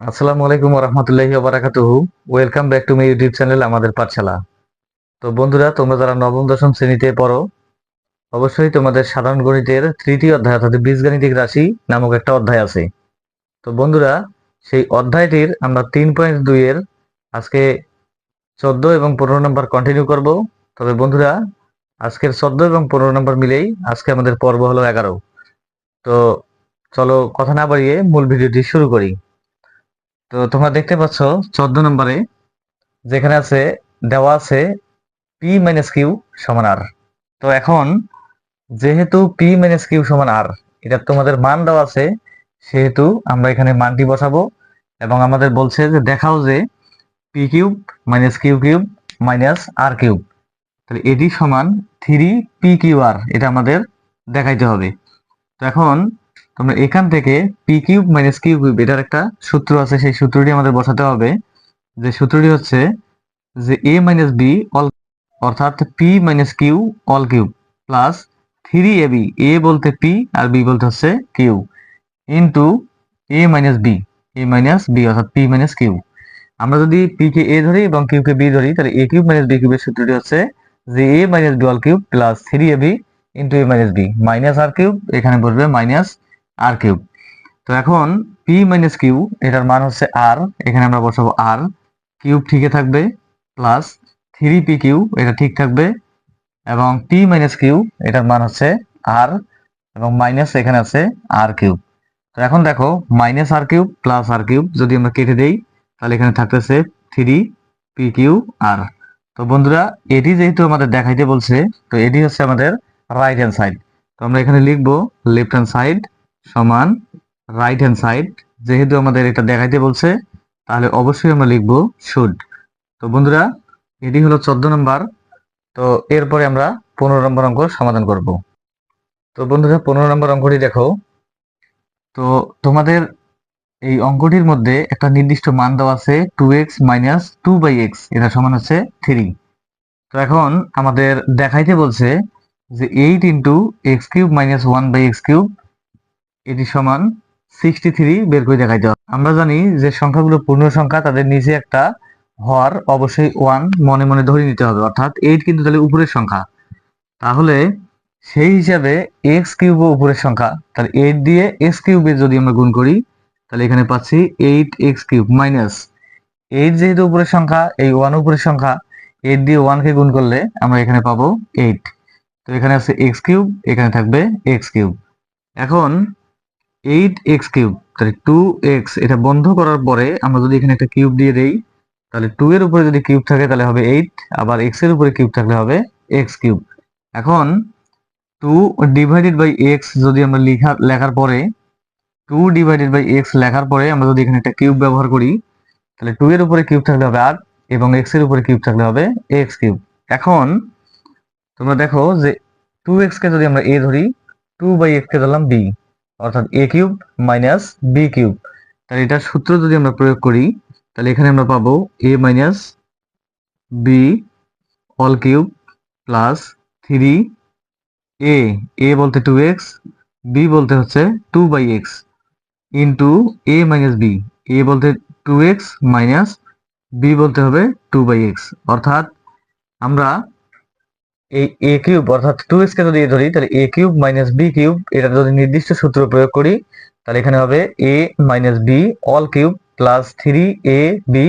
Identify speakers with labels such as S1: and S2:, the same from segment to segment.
S1: আসসালামু আলাইকুম রহমতুল্লাহি বারাকাতুহু welcome back to my YouTube channel আমাদের পাঠশালা। তো বন্ধুরা, তোমরা যারা নবম, দশম শ্রেণীতে পড়ো, অবশ্যই তোমাদের সাধারণ গণিতের তৃতীয় অধ্যায়, অর্থাৎ বীজগাণিতিক রাশি নামক একটা অধ্যায় আছে। তো বন্ধুরা, সেই অধ্যায়টির আমরা তিন পয়েন্ট দুইয়ের আজকে চোদ্দ এবং পনেরো নম্বর কন্টিনিউ করব। তবে বন্ধুরা, আজকের চোদ্দ এবং পনেরো নম্বর মিলেই আজকে আমাদের পর্ব হলো এগারো। তো চলো কথা না বাড়িয়ে মূল ভিডিওটি শুরু করি। তো তোমরা দেখতে পাচ্ছ চোদ্দ নম্বরে যেখানে আছে, দেওয়া আছে পি মাইনাস কিউ সমান আর তো এখন যেহেতু পি মাইনাস কিউ সমান আর এটা তোমাদের মান দেওয়া আছে, সেহেতু আমরা এখানে মানটি বসাবো এবং আমাদের বলছে যে দেখাও যে P cube minus Q cube minus R cube তাহলে এটি সমান থ্রি পি কিউ আর এটা আমাদের দেখাইতে হবে। তো এখন তোমরা এখান থেকে P cube minus Q cube এটার একটা সূত্র আছে, সেই সূত্রটি আমাদের বসাতে হবে, যে সূত্রটি হচ্ছে যে এ মাইনাস বি অল অর্থাৎ P minus Q whole cube plus three A B A বলতে পি আর বি বলতে হচ্ছে Q into A minus B A minus B অর্থাৎ পি মাইনাস কিউ আমরা যদি পি কে এ ধরি এবং কিউ কে বি ধরি, তাহলে এ কিউব মাইনাস বি কিউবের সূত্রটি হচ্ছে যে A minus B whole cube plus three A B into A minus B minus R cube এখানে বসবে মাইনাস আর কিউব তো এখন পি মাইনাস কিউ এটার মান হচ্ছে আর এখানে আমরা বসাবো আর কিউব ঠিকই থাকবে প্লাস থ্রি পি কিউ এটা ঠিক থাকবে, এবং পি মাইনাস কিউ এটার মান হচ্ছে আর এবং মাইনাস এখানে আছে আর কিউব তো এখন দেখো minus R cube plus R cube যদি আমরা কেটে দেই, তাহলে এখানে থাকতেছে থ্রি পি কিউ আর তো বন্ধুরা, এটি যেহেতু আমাদের দেখাইতে বলছে, তো এটি হচ্ছে আমাদের রাইট হ্যান্ড সাইড তো আমরা এখানে লিখব লেফট হ্যান্ড সাইড সমান রাইট হ্যান্ড সাইড যেহেতু আমাদের এটা দেখাইতে বলছে, তাহলে অবশ্যই আমরা লিখব শুড তো বন্ধুরা, এটি হলো চোদ্দ নম্বর। তো এরপরে আমরা পনেরো নম্বর অঙ্ক সমাধান করব। তো বন্ধুরা, পনেরো নম্বর অঙ্কটি দেখো। তো তোমাদের এই অঙ্কটির মধ্যে একটা নির্দিষ্ট মান দেওয়া আছে two X minus two by X এটা সমান হচ্ছে থ্রি তো এখন আমাদের দেখাইতে বলছে যে eight into X cube minus one by X cube এটি সমান সিক্সটি থ্রি বের করে দেখাইতে হবে আমরা জানি যে সংখ্যাগুলো পূর্ণ সংখ্যা, তাদের নিচে একটা হর অবশ্যই ওয়ান মনে মনে ধরে নিতে হবে, অর্থাৎ এইট কিন্তু তাহলে উপরের সংখ্যা। তাহলে সেই হিসাবে এক্স কিউব উপরের সংখ্যা, তাহলে এইট দিয়ে এক্স কিউবে যদি আমরা গুণ করি, তাহলে এখানে পাচ্ছি eight X cube minus eight যেহেতু উপরের সংখ্যা, এই ওয়ান উপরের সংখ্যা এইট দিয়ে ওয়ানকে গুণ করলে আমরা এখানে পাবো এইট তো এখানে আছে এক্স কিউব এখানে থাকবে এক্স কিউব এখন এইট এক্স কিউব তাহলে টু এক্স এটা বন্ধ করার পরে আমরা যদি এখানে একটা কিউব দিয়ে দেই, তাহলে টু এর উপরে যদি কিউব থাকে তাহলে হবে এইট আবার এক্সের উপরে কিউব থাকলে হবে এক্স কিউব এখন টু ডিভাইডেড বাই এক্স যদি আমরা লেখা, লেখার পরে টু ডিভাইডেড বাই এক্স লেখার পরে আমরা যদি এখানে একটা কিউব ব্যবহার করি, তাহলে টু এর উপরে কিউব থাকলে হবে আট এবং এক্সের উপরে কিউব থাকলে হবে এক্স কিউব এখন তোমরা দেখো যে টু এক্স কে যদি আমরা এ ধরি টু বাই এক্স কে ধরলাম বি অর্থাৎ A cube minus B cube তাহলে এটার সূত্র যদি আমরা প্রয়োগ করি, তাহলে এখানে আমরা পাবো A minus B whole cube plus three A A বলতে টু এক্স বি বলতে হচ্ছে two by X into A minus B A বলতে টু এক্স মাইনাস বি বলতে হবে টু বাই এক্স অর্থাৎ আমরা এই এ কিউব অর্থাৎ টু এক্স কে যদি ধরি, তাহলে A cube minus B cube, এটা যদি নির্দিষ্ট সূত্র প্রয়োগ করি, তাহলে এখানে হবে A minus B whole cube plus three A B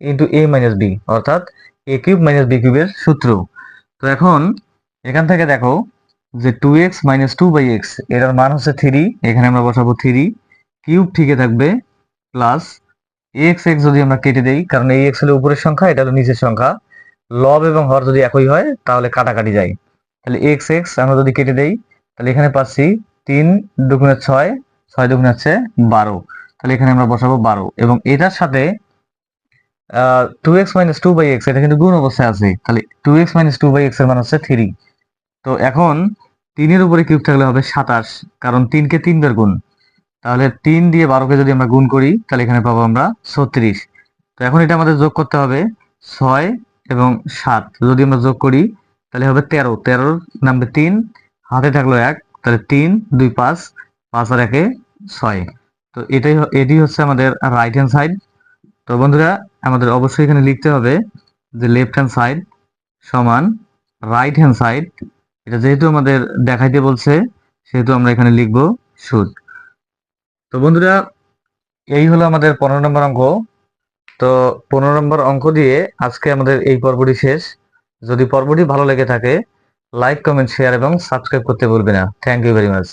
S1: into A minus B অর্থাৎ এ কিউব মাইনাস বি কিউবের সূত্র। তো এখন এখান থেকে দেখো যে two X minus two by X এটার মান হচ্ছে থ্রি এখানে আমরা বসাবো থ্রি কিউব ঠিকই থাকবে প্লাস এক্স এক্স যদি আমরা কেটে দেই, কারণ এই এক্স হলো উপরের সংখ্যা, এটা হলো নিচের সংখ্যা লব এবং হর যদি একই হয়, তাহলে কাটাকাটি যায়। তাহলে এক্স এক্স আমরা যদি কেটে দেই, তাহলে এখানে পাচ্ছি তিন দুগুণে ছয় ছয় দুগুণে হচ্ছে বারো। তাহলে এখানে আমরা বসাবো বারো। এবং এটার সাথে two X minus two by X এটা কিন্তু গুণ অবস্থায় আছে। তাহলে two X minus two by এক্সের মান হচ্ছে থ্রি তো এখন তিনের উপরে কিউব থাকলে হবে সাতাশ, কারণ তিনকে তিনবার গুণ। তাহলে তিন দিয়ে বারোকে যদি আমরা গুণ করি, তাহলে এখানে পাবো আমরা ছত্রিশ। তো এখন এটা আমাদের যোগ করতে হবে ছয় এবং সাত। যদি আমরা যোগ করি, তাহলে হবে তেরো। তেরোর নামবে তিন। হাতে থাকল এক, তাহলে তিন, দুই, পাঁচ। পাঁচ আর একে ছয়। তো এটাই এটি হচ্ছে আমাদের রাইট হ্যান্ড সাইড তো বন্ধুরা, আমাদের অবশ্যই এখানে লিখতে হবে যে লেফট হ্যান্ড সাইড সমান রাইট হ্যান্ড সাইড এটা যেহেতু আমাদের দেখাইতে বলছে, সেহেতু আমরা এখানে লিখব সুদ তো বন্ধুরা, এই হলো আমাদের পনেরো নম্বর অঙ্ক। তো পনেরো নম্বর অঙ্ক দিয়ে আজকে আমাদের এই পর্বটি শেষ। যদি পর্বটি ভালো লেগে থাকে লাইক কমেন্ট শেয়ার এবং সাবস্ক্রাইব করতে ভুলবে না। Thank you very much